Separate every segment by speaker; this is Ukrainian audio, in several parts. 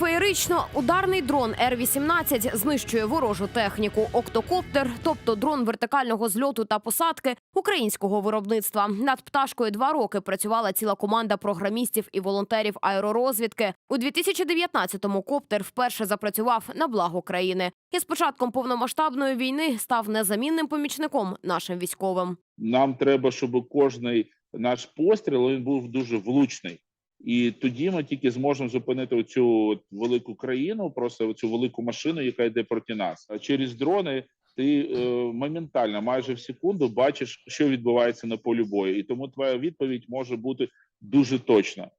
Speaker 1: Феєрично ударний дрон Р-18 знищує ворожу техніку. Октокоптер, тобто дрон вертикального зльоту та посадки українського виробництва. Над пташкою два роки працювала ціла команда програмістів і волонтерів аеророзвідки. У 2019-му коптер вперше запрацював на благо країни. І з початком повномасштабної війни став незамінним помічником нашим військовим.
Speaker 2: Нам треба, щоб кожний наш постріл він був дуже влучний. І тоді ми тільки зможемо зупинити оцю велику країну, просто цю велику машину, яка йде проти нас. А через дрони ти е, моментально, майже в секунду, бачиш, що відбувається на полі бою, і тому твоя відповідь може бути дуже точна.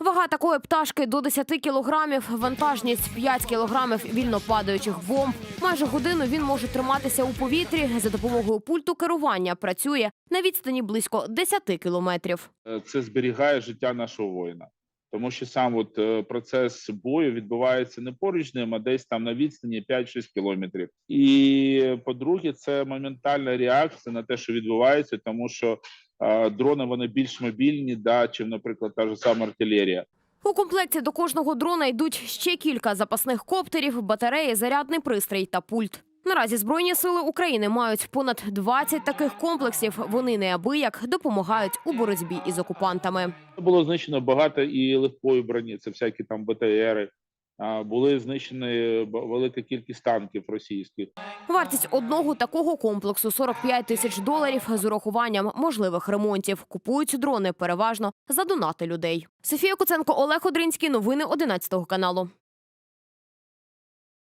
Speaker 1: Вага такої пташки до 10 кілограмів, вантажність 5 кілограмів вільно падаючих бомб. Майже годину він може триматися у повітрі. За допомогою пульту керування працює на відстані близько 10 кілометрів.
Speaker 2: Е, це зберігає життя нашого воїна. Тому що сам от е, процес бою відбувається не поруч ним, а десь там на відстані 5-6 кілометрів. І по-друге, це моментальна реакція на те, що відбувається, тому що е, дрони вони більш мобільні, да, чим, наприклад, та ж сама артилерія.
Speaker 1: У комплекті до кожного дрона йдуть ще кілька запасних коптерів, батареї, зарядний пристрій та пульт. Наразі Збройні сили України мають понад 20 таких комплексів. Вони неабияк допомагають у боротьбі із окупантами.
Speaker 2: Було знищено багато і легкої броні, це всякі там БТРи. Були знищені велика кількість танків російських.
Speaker 1: Вартість одного такого комплексу 45 тисяч доларів з урахуванням можливих ремонтів. Купують дрони переважно за донати людей. Софія Куценко, Олег Одринський. Новини 11 каналу.